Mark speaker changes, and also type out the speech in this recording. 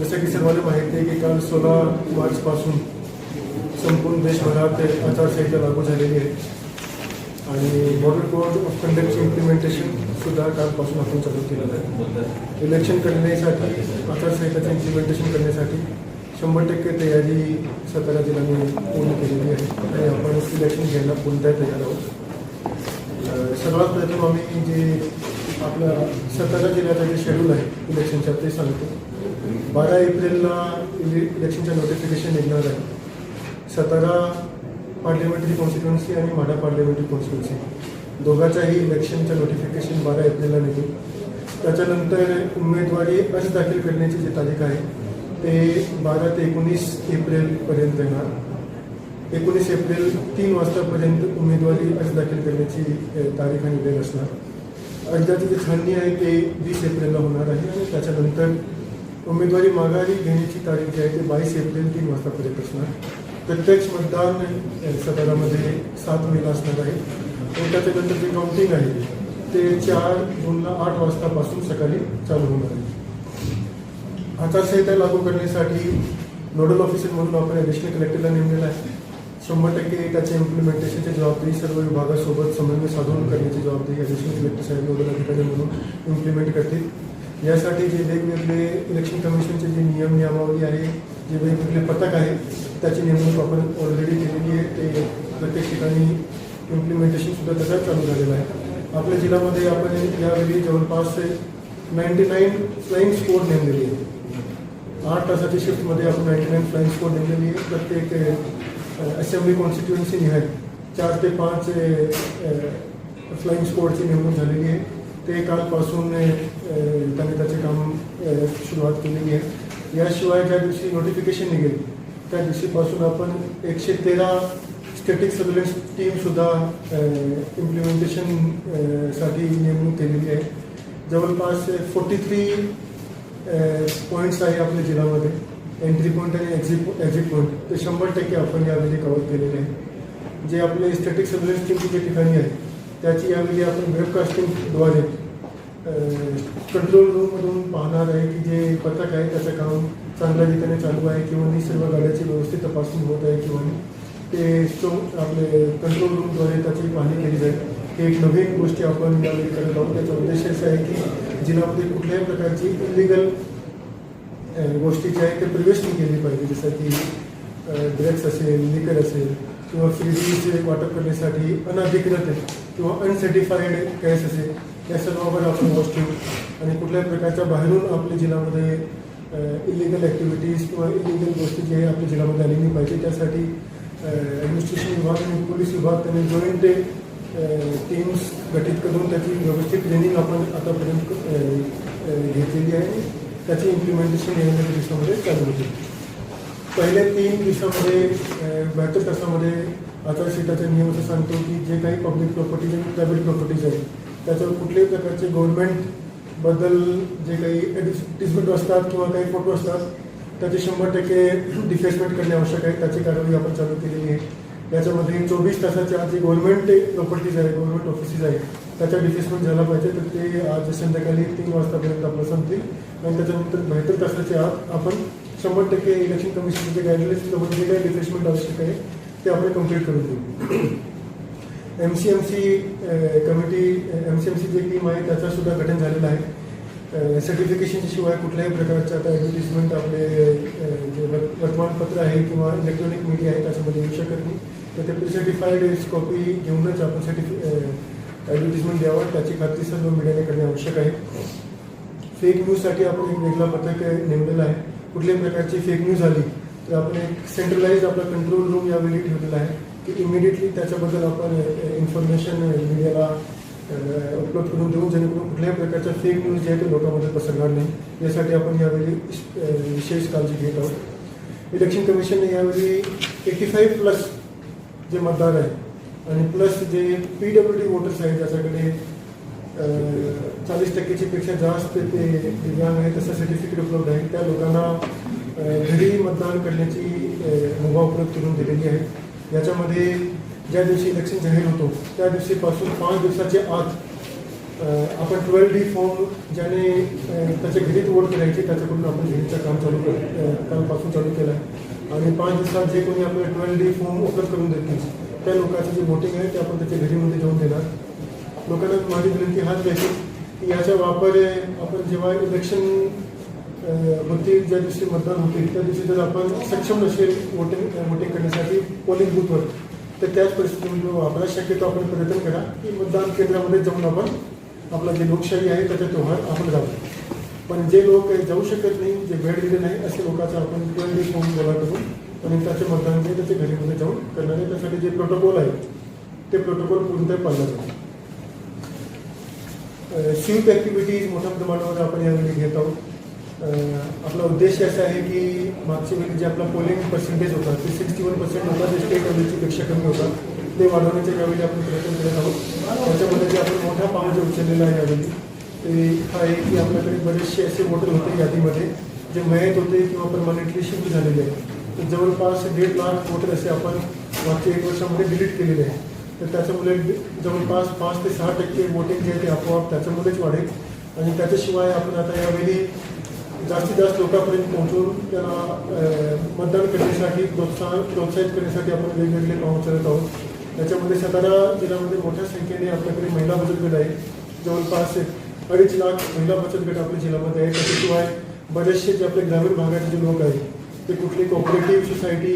Speaker 1: जसं की सर्वांना माहिती आहे की काल सोळा मार्चपासून संपूर्ण देशभरात आचारसंहिता लागू झालेली आहे. आणि मॉडेल कोड ऑफ कंडक्टचे इम्प्लिमेंटेशन सुद्धा कालपासून आपण चालू केलेलं आहे. इलेक्शन करण्यासाठी आचारसंहिताचं इम्प्लिमेंटेशन करण्यासाठी शंभर टक्के तयारी सातारा जिल्ह्याने पूर्ण केलेली आहे. आणि आपण इलेक्शन घ्यायला पूर्णतः तयार आहोत. सर्वात प्रथम आम्ही जे आपल्या सातारा जिल्ह्याचा जे शेड्यूल आहे इलेक्शनचा ते सांगतो. बारा एप्रिलला इले इलेक्शनचं नोटिफिकेशन निघणार आहे. सतारा पार्लमेंटरी कॉन्स्टिट्युन्सी आणि माढा पार्लमेंटरी कॉन्स्टिट्युन्सी दोघांचाही इलेक्शनचं नोटिफिकेशन बारा एप्रिलला निघेल. त्याच्यानंतर उमेदवारी अर्ज दाखल करण्याची जी तारीख आहे ते बारा ते एकोणीस एप्रिलपर्यंत येणार. एकोणीस एप्रिल तीन वाजतापर्यंत उमेदवारी अर्ज दाखल करण्याची तारीख आणि वेळ असणार. अर्जाची जी छाननी आहे ते वीस एप्रिलला होणार आहे. आणि त्याच्यानंतर उमेदवारी माघारी घेण्याची तारीख जी आहे ती बावीस एप्रिल तीन वाजतापर्यंत असणार. प्रत्यक्ष मतदान सदरामध्ये सात मेला असणार आहे आणि त्याच्यानंतर जे काउंटिंग आहे ते चार जूनला आठ वाजतापासून सकाळी चालू होणार आहे. आचारसंहिता लागू करण्यासाठी नोडल ऑफिसर म्हणून आपण ॲडिशनल कलेक्टरला नेमलेला आहे. शंभर टक्के त्याच्या इम्प्लिमेंटेशनची जबाबदारी सर्व विभागासोबत समन्वय साधून करण्याची जबाबदारी ॲडिशनल कलेक्टर साहेब नोडल अधिकारी म्हणून इम्प्लिमेंट करतील. यासाठी जे वेगवेगळे इलेक्शन कमिशनचे जे नियम नियमावली आहे जे वेगवेगळे पथक आहे त्याची नेमणूक आपण ऑलरेडी केलेली आहे. ते प्रत्येक ठिकाणी इम्प्लिमेंटेशन सुद्धा तसंच चालू झालेलं आहे. आपल्या जिल्ह्यामध्ये आपण यावेळी जवळपास नाईन्टी नाईन फ्लाईंग स्कोर नेमलेली आहे. आठ तासाच्या शिफ्टमध्ये आपण नाईन्टी नाईन फ्लाईंग स्कोर नेमलेली आहे. प्रत्येक असेंब्ली कॉन्स्टिट्युएन्सी निहाय चार ते पाच फ्लाईंग स्कोडची नेमणूक झालेली आहे. ते कालपासून त्याने त्याचे काम सुरुवात केलेली आहे. याशिवाय ज्या दिवशी नोटिफिकेशन निघेल त्या दिवशीपासून आपण एकशे तेरा स्टॅटिक सर्व्हिलन्स टीमसुद्धा इम्प्लिमेंटेशनसाठी नेमणूक केलेली आहे. जवळपास फोर्टी थ्री पॉईंट्स आहे आपल्या जिल्ह्यामध्ये. एंट्री पॉईंट आणि एक्झिट एक्झिट पॉईंट ते शंभर टक्के आपण यावेळी कवर केलेले आहे. जे आपले स्टॅटिक सर्व्हिलन्स टीमची जे ठिकाणी आहे त्याची यावेळी आपण वेबकास्टिंगद्वारे कंट्रोल रूममधून पाहणार आहे की जे पथक आहे त्याचं काम चांगल्या रीतीने चालू आहे किंवा नाही सर्व गाड्याची व्यवस्थित तपासून होत आहे किंवा ते स्टो आपले कंट्रोल रूमद्वारे त्याची पाहणी केली जाईल. हे एक नवीन गोष्टी आपण यावेळी करत आहोत. त्याचा उद्देश असा आहे की जिल्ह्यामध्ये कुठल्याही प्रकारची इलिगल गोष्टी ज्या आहेत ते प्रवेश नाही केली पाहिजे. जसं की ड्रग्स असेल लिकर असेल किंवा फ्रीडीचे वाटप करण्यासाठी अनधिकृत किंवा अनसर्टिफाईड कॅश असेल. या सर्वांवर आपण वॉच आणि कुठल्याही प्रकारच्या बाहेरून आपल्या जिल्ह्यामध्ये इलिगल ॲक्टिव्हिटीज किंवा इलिगल गोष्टी जे आहे आपल्या जिल्ह्यामध्ये आली नाही पाहिजे. त्यासाठी ॲडमिनिस्ट्रेशन विभाग आणि पोलीस विभाग त्यांनी जॉईंट टीम्स गठीत करून त्याची व्यवस्थित ट्रेनिंग आपण आतापर्यंत घेतलेली आहे. त्याची इम्प्लिमेंटेशन येणाऱ्या दिवसामध्ये चालू होते. पहिल्या तीन दिवसामध्ये बहात्तर तासामध्ये आचारसंहिताचा नियम असं सांगतो की जे काही पब्लिक प्रॉपर्टीज आणि प्रायव्हेट प्रॉपर्टीज आहेत त्याच्यावर कुठल्याही प्रकारचे गव्हर्नमेंटबद्दल जे काही ॲडव्हर्टिजमेंट असतात किंवा काही फोटो असतात त्याचे शंभर टक्के डिफेसमेंट करणे आवश्यक आहे. त्याची कारवाई आपण चालू केलेली आहे. याच्यामध्ये चोवीस तासाच्या आत जे गव्हर्नमेंट प्रॉपर्टीज आहे गव्हर्नमेंट ऑफिसेस आहे त्याचा डिफेसमेंट झाला पाहिजे तर ते आज संध्याकाळी तीन वाजतापर्यंत आपलं संपतील. आणि त्याच्यानंतर बेहतर तासाच्या आत आपण शंभर टक्के इलेक्शन कमिशनचे गाईडलाईन्स जे काही डिफेसमेंट आवश्यक आहे ते आपण कंप्लीट करून देऊ. M C M C committee M C M C जे टीम आहे त्याचं सुद्धा गठन झालेलं आहे. सर्टिफिकेशनच्या शिवाय कुठल्याही प्रकारचं आता ॲडव्हर्टिजमेंट आपले जे वर्तमानपत्र आहे किंवा इलेक्ट्रॉनिक मीडिया आहे त्याच्यामध्ये येऊ शकत नाही. तर ते सर्टिफाईड कॉपी घेऊनच आपण सर्टिफि ॲडव्हर्टिजमेंट द्यावं त्याची खात्री सर्व मीडियाने करणे आवश्यक आहे. फेक न्यूजसाठी आपण एक वेगळा पथक नेमलेला आहे. कुठल्याही प्रकारची फेक न्यूज आली तर आपण एक सेंट्रलाइज आपला कंट्रोल रूम यावेळी ठेवलेला आहे. की इमिडिएटली त्याच्याबद्दल आपण इन्फॉर्मेशन मीडियाला उपलब्ध करून देऊ जेणेकरून कुठल्याही प्रकारच्या फेक न्यूज जे आहे ते लोकांमध्ये पसरणार नाही. यासाठी आपण यावेळी विशेष काळजी घेत आहोत. इलेक्शन कमिशनने यावेळी एटी फाईव्ह प्लस जे मतदार आहे आणि plus J P W D voters आहेत ज्याच्याकडे चाळीस टक्क्याची पेक्षा जास्त ते दिव्यांग आहे तसं सर्टिफिकेट उपलब्ध आहे त्या लोकांना घरी मतदान करण्याची मुभा उपलब्ध करून दिलेली आहे. याच्यामध्ये ज्या दिवशी इलेक्शन जाहीर होतो त्या दिवशीपासून पाच दिवसाच्या आत आपण ट्वेल्व डी फॉर्म ज्याने त्याच्या घरीत ओढ करायची त्याच्याकडून आपण घरीचं काम चालू कर कालपासून चालू केलं आहे. आणि पाच दिवसात जे कोणी आपल्याला ट्वेल्व डी फॉर्म उपलब्ध करून देतील त्या लोकांचं जे वोटिंग आहे ते आपण त्याच्या घरीमध्ये जाऊन देणार. लोकांना माझी विनंती हाच द्यायची की याचा वापर आपण जेव्हा इलेक्शन होतील ज्या दिवशी मतदान होतील त्या दिवशी जर आपण सक्षम नसेल वोटिंग वोटिंग करण्यासाठी पोलिंग बूथवर तर त्याच परिस्थितीमध्ये म्हणजे वापरा शक्यतो आपण प्रयत्न करा की मतदान केंद्रामध्ये जाऊन आपण आपला जे लोकशाही आहे त्याचा तोहर आपण जाऊ पण जे लोक जाऊ शकत नाही जे भेट दिले नाही असे लोकांचा आपण ट्वेंटी फॉर्म गोळा करून आणि त्याचे मतदान जे त्याच्या घरीमध्ये जाऊन करणार आहे. त्यासाठी जे प्रोटोकॉल आहे ते प्रोटोकॉल पूर्णतः पाळला जातो स्वीप ॲक्टिव्हिटीज मोठ्या प्रमाणावर आपण यावेळी घेत आहोत. आपला उद्देश असा आहे की मागच्या वेळी जे आपला पोलिंग पर्सेंटेज होता ते सिक्स्टी वन पर्सेंट होता जे स्टेट ॲव्हरेजची पेक्षा कमी होता ते वाढवण्याच्या यावेळी आपण प्रयत्न करत आहोत त्याच्यामध्ये जे आपण मोठा पाऊल जे उचललेला आहे यावेळी ते हा आहे की आपल्याकडे बरेचसे असे वोटर होते यादीमध्ये जे मयत होते किंवा परमानेंटली शिफ्ट झालेले आहेत. तर जवळपास दीड लाख वोटर असे आपण मागच्या एक वर्षामध्ये डिलीट केलेले आहे तर त्याच्यामुळे जवळपास पाच ते सहा टक्के वोटिंग जे आहे ते आपोआप त्याच्यामुळेच वाढेल. आणि त्याच्याशिवाय आपण आता यावेळी जास्तीत जास्त लोकांपर्यंत पोहोचून त्यांना मतदान करण्यासाठी प्रोत्साहन प्रोत्साहित करण्यासाठी आपण वेगवेगळे पाऊल उचलत आहोत. त्याच्यामध्ये सातारा जिल्ह्यामध्ये मोठ्या संख्येने आपल्याकडे महिला बचत गट आहे जवळपास अडीच लाख महिला बचत गट आपल्या जिल्ह्यामध्ये आहे त्याच्याशिवाय बरेचसे जे आपले ग्रामीण भागाचे जे लोक आहेत ते कुठली कोऑपरेटिव्ह सोसायटी